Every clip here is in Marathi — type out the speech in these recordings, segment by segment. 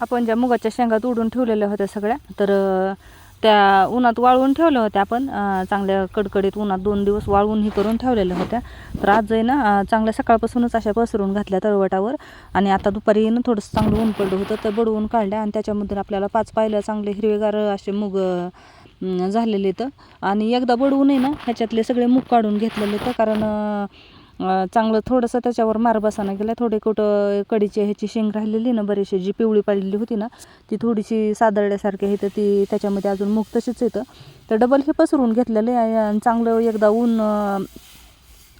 आपण ज्या मुगाच्या शेंगा तोडून ठेवलेल्या होत्या सगळ्या तर त्या उन्हात वाळवून ठेवल्या होत्या आपण चांगल्या कडकडीत उन्हात दोन दिवस वाळवूनही करून ठेवलेल्या होत्या. तर आज आहे ना चांगल्या सकाळपासूनच अशा पसरून घातल्या तळवटावर आणि आता दुपारी येणं थोडंसं चांगलं ऊन पडलं होतं तर बडवून काढल्या आणि त्याच्यामधून आपल्याला पाच पायलं चांगले हिरवेगार असे मुग झालेले तर आणि एकदा बडवून आहे ना ह्याच्यातले सगळे मूग काढून घेतलेले तर कारण चांगलं थोडंसं त्याच्यावर मार बसाना गेला. थोडे कुठं कडीची ह्याची शेंग राहिलेली ना बरीचशी जी पिवळी पडलेली होती ना ती थोडीशी सादळल्यासारखी आहे तर ती त्याच्यामध्ये अजून मूग तशीच येतं. तर डबल हे पसरून घेतलेले आहे आणि चांगलं एकदा ऊन अ,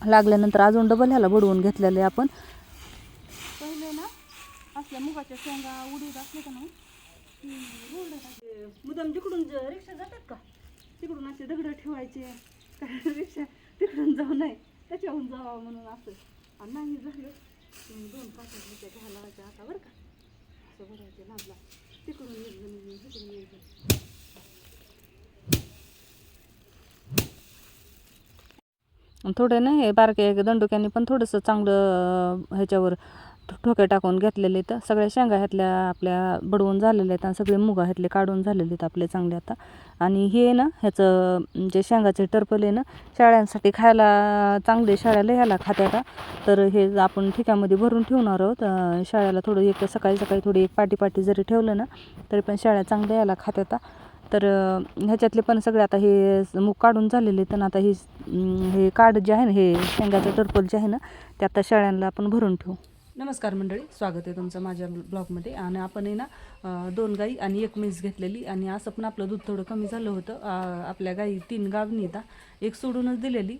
लागल्यानंतर अजून डबल ह्याला बुडवून घेतलेलं आहे आपण. पहिले ना असल्या मुगाच्या शेंगा उडीत असले का नाही? मुदाम जिकडून रिक्षा जातात का? तिकडून असे दगड ठेवायचे. कारण रिक्षा तिकडून जाऊ नये. त्याच्याहून जावा म्हणून असं. आणि नाही झालं की दोन पाच रिक्षा घ्यायला लावायच्या आता बरं का? असं भरायचे लांबला तिकडून एक जण तिकडून एक जण आणि थोडे ना बारके दंडुक्यांनी पण थोडंसं चांगलं ह्याच्यावर ठोके टाकून घेतलेले तर सगळ्या शेंगा ह्यातल्या आपल्या बडवून झालेल्या आहेत आणि सगळे मुगा ह्यातले काढून झालेले आहेत आपले चांगले आता. आणि हे ना ह्याचं जे शेंगाचे टरपले ना शाळ्यांसाठी खायला चांगले शाळेला ह्याला खात्या का तर हे आपण ठिकामध्ये भरून ठेवणार आहोत. शाळेला थोडं एक सकाळी सकाळी थोडी एक पाटी पाटी जरी ठेवलं ना तरी पण शाळा चांगल्या याला खात्यात तर ह्याच्यातले पण सगळे आता हे मूग काढून झालेले तर आता हे हे काड जे आहे ना हे शेंगाचं टरपल जे आहे ना ते आता शाळांना आपण भरून ठेवू. नमस्कार मंडळी स्वागत आहे तुमचं माझ्या ब्लॉगमध्ये. आणि आपण आहे ना दोन गाई आणि एक म्हैस घेतलेली. आणि असं पण आपलं दूध थोडं कमी झालं होतं. आपल्या गाई तीन गावणी आता. एक सोडूनच दिलेली.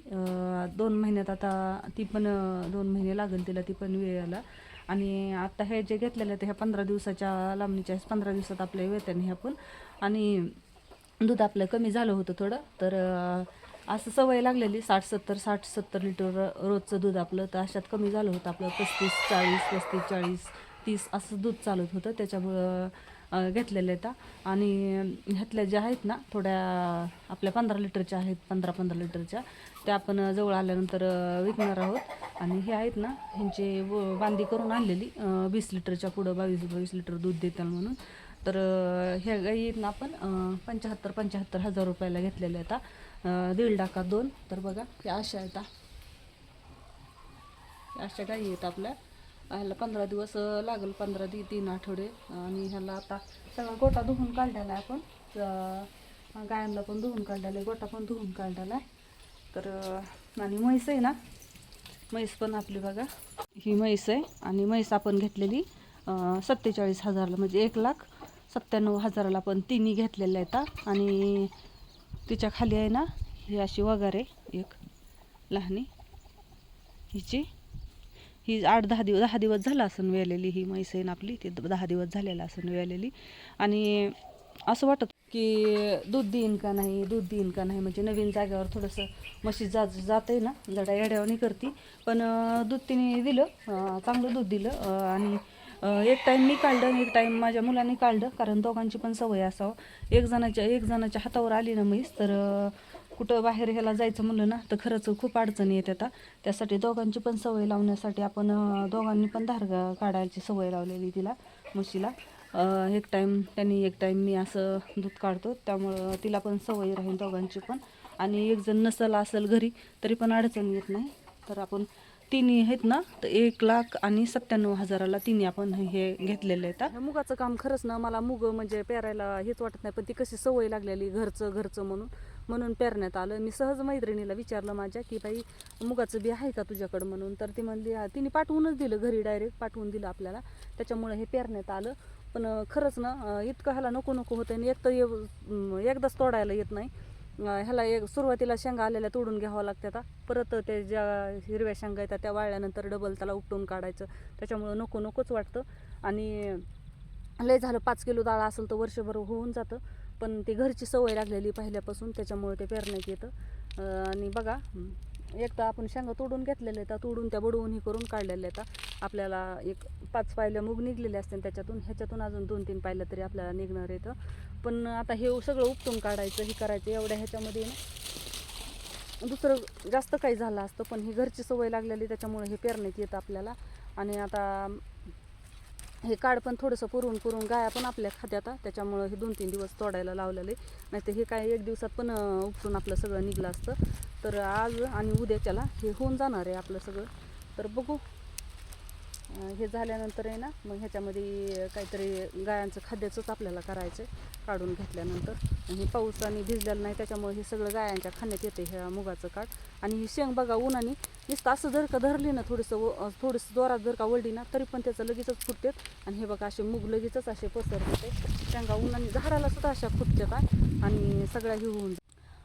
दोन महिन्यात आता ती पण दोन महिने लागेल तिला ती पण वेळेला. आणि आता हे जे घेतलेले ते ह्या पंधरा दिवसाच्या लांबणीच्या पंधरा दिवसात आपल्या वेतन ह्या पण आणि दूध आपलं कमी झालं होतं थोडं. तर असं सवय लागलेली साठ सत्तर साठ सत्तर लिटर रोजचं दूध आपलं. तर अशात कमी झालं होतं आपलं. पस्तीस चाळीस पस्तीस चाळीस तीस असं दूध चालत होतं. त्याच्यामुळं घेतलेलं आहे आणि ह्यातल्या ज्या आहेत ना थोड्या आपल्या पंधरा लिटरच्या आहेत पंधरा पंधरा लिटरच्या. त्या आपण जवळ आल्यानंतर विकणार आहोत. आणि हे आहेत ना ह्यांचे व- बांधी करून आणलेली. वीस लिटरच्या पुढं बावीस बावीस लिटर दूध देतात म्हणून. तर ह्या गाईत ना आपण पंच्याहत्तर पंच्याहत्तर हजार रुपयाला घेतलेल्या आहेत दीड लाखात दोन. तर बघा या अशा आहेत अशा गाई आहेत आपल्या. ह्याला पंधरा दिवस लागेल पंधरा दी तीन आठवडे. आणि ह्याला आता सगळा गोटा धुवून काढलेला आहे आपण. गायांना पण धुवून काढलेला आहे गोटा पण धुवून काढलेला आहे. तर आणि म्हैस आहे ना म्हैस पण आपली बघा. ही म्हैस आहे आणि म्हैस आपण घेतलेली सत्तेचाळीस हजारला म्हणजे एक लाख सत्त्याण्णव हजाराला पण तिन्ही घेतलेल्या आहेत आणि तिच्या खाली आहे ना ही अशी वगारे एक लहानी. हिची. ही आठ दहा दिवस दहा दिवस झाला असून वेलेली ही म्हैस आहे ना आपली ती दहा दिवस झालेला असून वेळलेली आणि असं वाटत की दूध देईन का नाही दूध देईन का नाही म्हणजे नवीन जागेवर थोडंसं म्हशी जात जात आहे ना जरा येड्यावानी करते. पण दूध तिने दिलं चांगलं दूध दिलं आणि एक टाईम मी काढलं आणि एक टाईम माझ्या मुलांनी काढलं कारण दोघांची पण सवय असावं. एक जणाच्या एक जणाच्या हातावर आली ना म्हैस तर कुठं बाहेर ह्याला जायचं म्हणलं ना तर खरंच खूप अडचणी येत आता. त्यासाठी दोघांची पण सवय लावण्यासाठी आपण दोघांनी पण धार काढायची सवय लावलेली तिला म्हशीला. एक टाईम त्यांनी एक टाईम मी असं दूध काढतो त्यामुळं तिला पण सवय राहील दोघांची पण. आणि एक जण नसल असेल घरी तरी पण अडचण येत नाही. तर आपण तिन्ही आहेत ना तर एक लाख आणि सत्त्याण्णव हजाराला तिन्ही आपण हे घेतलेले आहेत मुगाचं काम खरंच ना मला मुग म्हणजे पेरायला हेच वाटत नाही पण ती कशी सवय लागलेली घरचं घरचं म्हणून म्हणून पेरण्यात आलं. मी सहज मैत्रिणीला विचारलं माझ्या की बाई मुगाचं बी आहे का तुझ्याकडं म्हणून? तर ती म्हणली तिने पाठवूनच दिलं घरी डायरेक्ट पाठवून दिलं आपल्याला. त्याच्यामुळे हे पेरण्यात आलं. पण खरंच ना इतकं ह्याला नको नको होतं आणि एक तर एकदाच तोडायला येत नाही. ह्याला एक सुरुवातीला शेंगा आलेल्या तोडून घ्यावं लागतात परत ते ज्या हिरव्या शेंगा येतात त्या वाळल्यानंतर डबल त्याला उपटून काढायचं. त्याच्यामुळं नको नकोच वाटतं. आणि लय झालं पाच किलो डाळ असेल तर वर्षभर होऊन जातं. पण ती घरची सवय लागलेली पहिल्यापासून त्याच्यामुळे ते पेरण्यात येतं. आणि बघा एक तर आपण शेंगा तोडून घेतलेल्या आहेत. तोडून त्या बुडवून हे करून काढलेल्या आहेत. आपल्याला एक पाच पायल्या मूग निघलेले असते त्याच्यातून. ह्याच्यातून अजून दोन तीन पायल्या तरी आपल्याला निघणार येतं पण आता हे सगळं उपटून काढायचं हे करायचं एवढ्या ह्याच्यामध्ये ना. दुसरं जास्त काही झालं असतं पण ही घरची सवय लागलेली त्याच्यामुळे हे पेरण्यात येतं आपल्याला. आणि आता हे काड पण थोडंसं पुरवून करून गाया पण आपल्या खात्यात त्याच्यामुळं हे दोन तीन दिवस तोडायला लावलेले नाही तर हे काय एक दिवसात पण उपटून आपलं सगळं निघलं असतं. तर आज आणि उद्याच्याला हे होऊन जाणार आहे आपलं सगळं. तर बघू. हे झाल्यानंतर आहे ना मग ह्याच्यामध्ये काहीतरी गायांचं खाद्याचंच आपल्याला करायचं आहे काढून घेतल्यानंतर. आणि पाऊस आणि भिजलेलं नाही त्याच्यामुळे हे सगळं गायांच्या खाण्यात येते ह्या मुगाचं काठ आणि ही शेंग बघा उन्हाने नुसतं असं जर का धरली ना थोडंसं व- थोडंसं जोरात जर का वळली ना तरी पण त्याचं लगेचच फुटतात आणि हे बघा असे मुग लगेचच असे पसरते. शेंगा उन्हाने झाडाला सुद्धा अशा फुटतात आणि सगळ्या हे होऊन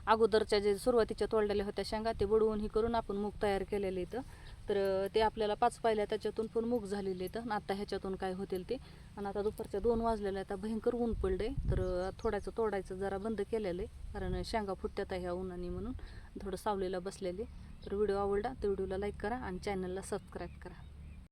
अगोदरच्या जे सुरुवातीच्या तोडलेल्या होत्या शेंगा ते बुडवून ही करून आपण मूग तयार केलेले इथं. तर ते आपल्याला पाच पाहिल्या त्याच्यातून पण मूग झालेले इथं. आणि आता ह्याच्यातून काय होतील ते? आणि आता दुपारच्या दोन वाजलेल्या आता भयंकर ऊन पडले तर थोड्याचं तोडायचं जरा बंद केलेलं आहे कारण शेंगा फुटतात ह्या उन्हाने म्हणून. थोडं सावलीला बसलेले. तर व्हिडिओ आवडला तर व्हिडिओला लाईक करा आणि चॅनलला सबस्क्राईब करा.